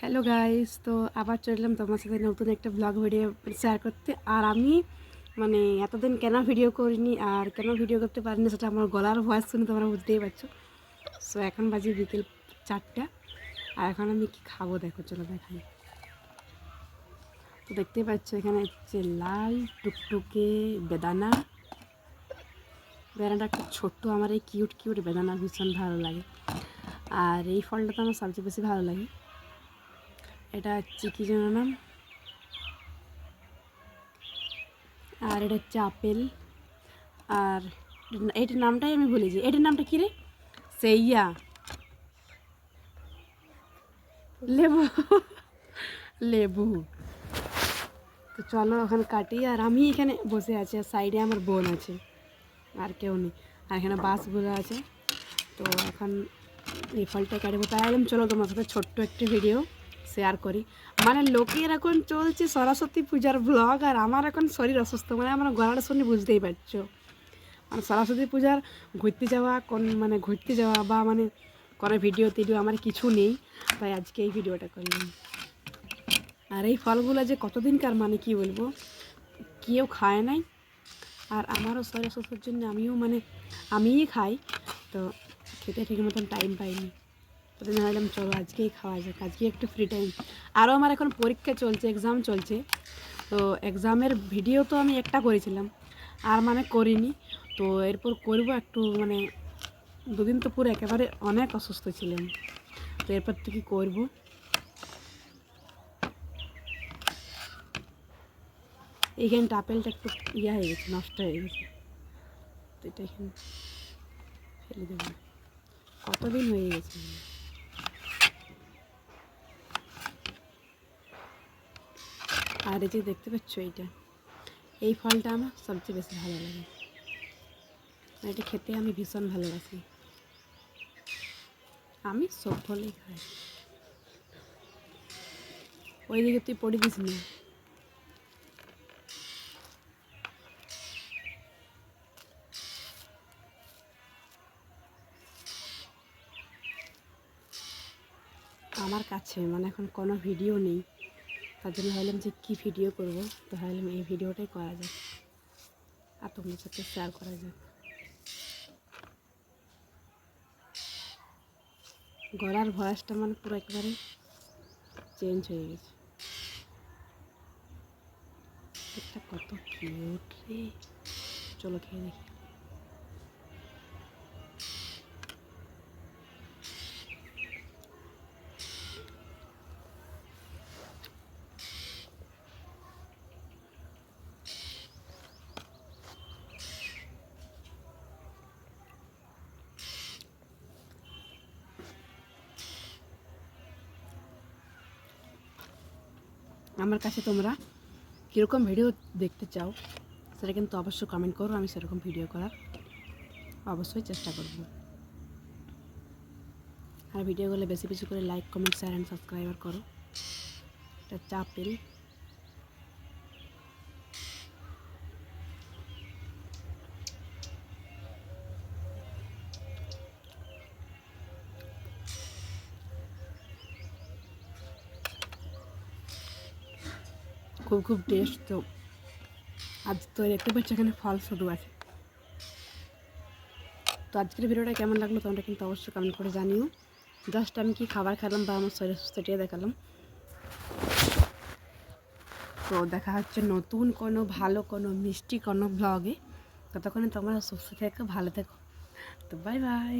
Hello guys তো আবার চললাম তোমার সাথে নতুন একটা ব্লগ ভিডিও শেয়ার করতে। আর আমি মানে এতদিন কেন ভিডিও করিনি আর কেন ভিডিও করতে পারিনি সেটা আমার গলার ভয়েস শুনে তোমরা বুঝতেই পারছ। সো এখন বাজে বিকেল চারটা। আর এখন আমি কি খাব দেখো, চলো দেখাই। তো দেখতেই পাচ্ছ এখানে হচ্ছে লাল টুকটুকে বেদানা। বেদানাটা একটু ছোট্ট, আমার এই কিউট কিউট বেদানা ভীষণ ভালো লাগে। আর এই ফলটা তো আমার সবচেয়ে বেশি ভালো লাগে। এটা হচ্ছে কী যেন নাম? আর এটা হচ্ছে আপেল। আর এটার নামটাই আমি ভুলেছি এটার নামটা কী রে? সেইয়া। লেবু। লেবু। তো চলো এখন কাটি। আর আমি এখানে বসে আছি, আর সাইডে আমার বোন আছে, আর কেউ নেই। আর এখানে বাসগুলো আছে। তো এখন এই ফলটা কাটবো। তাই চলো তোমার সাথে ছোট্ট একটা ভিডিও। শেয়ার করি। মানে লোকের এখন চলছে সরস্বতী পূজার ব্লগ আর আমার এখন শরীর অসুস্থ মানে আমার গলাটা শুনে বুঝতেই পারছ। মানে সরস্বতী পূজার ঘুরতে যাওয়া, কোন মানে ঘুরতে যাওয়া বা মানে কোনো ভিডিও টিডিও আমার কিছু নেই, তাই আজকে এই ভিডিওটা করলাম। আর এই ফলগুলো যে কতদিনকার মানে কি বলব, কেউ খায় নাই। আর আমারও শরীর অসুস্থের জন্য আমিও মানে আমিই খাই, তো খেতে ঠিক মতন টাইম পাইনি। ভাবলাম, চলো আজকেই খাওয়া যাক আজকে একটু ফ্রি টাইম আরও আমার এখন পরীক্ষা চলছে এক্সাম চলছে। তো এক্সামের ভিডিও তো আমি একটা করেছিলাম, আর মানে করিনি। তো এরপর করব একটু মানে দুদিন তো পুরো একেবারে অনেক অসুস্থ ছিলাম। তো এরপর থেকে করব। এইখানটা আপেলটা একটু ইয়া হয়ে গেছে, নষ্ট হয়ে গেছে। তো এটা এখানে ফেলে দেবো। কতদিন হয়ে গেছে? আর এই যে দেখতে পাচ্ছ এইটা, এই ফলটা আমার সবচেয়ে বেশি ভালো লাগে। আর এটা খেতে আমি ভীষণ ভালোবাসি। আমি সব ফলেই খাই। ওইদিকে তুই পড়ে দিস না? আমার কাছে মানে এখন কোনো ভিডিও নেই। তার জন্য ভাবলাম যে কী ভিডিও করব? তো ভাবলাম এই ভিডিওটাই করা যাক। আর তোমাদের সাথে শেয়ার করা যাক। গলার ভয়েসটা মানে পুরো একেবারে চেঞ্জ হয়ে গেছে। কত কিউট রে। চলো খেয়ে দেখি। আমার কাছে তোমরা কীরকম ভিডিও দেখতে চাও, সেটা কিন্তু অবশ্যই কমেন্ট করো, আমি সেরকম ভিডিও করার অবশ্যই চেষ্টা করব। আর ভিডিওগুলো বেশি বেশি করে like comment share and subscriber করো। এটা চাপেল খুব খুব টেস্ট তো। আজ তো দেখতে পাচ্ছি এখানে ফল শুধু আছে তো আজকের ভিডিওটা কেমন লাগল তোমরা কিন্তু অবশ্যই কমেন্ট করে জানিও। জাস্ট আমি কি খাবার খেলাম বা আমার শরীর সুস্থটিয়ে দেখালাম। তো দেখা হচ্ছে নতুন কোনো, ভালো কোনো, মিষ্টি কোনো ব্লগে ততক্ষণে তোমরা সুস্থ থেকো, ভালো থেকো। তো বাই বাই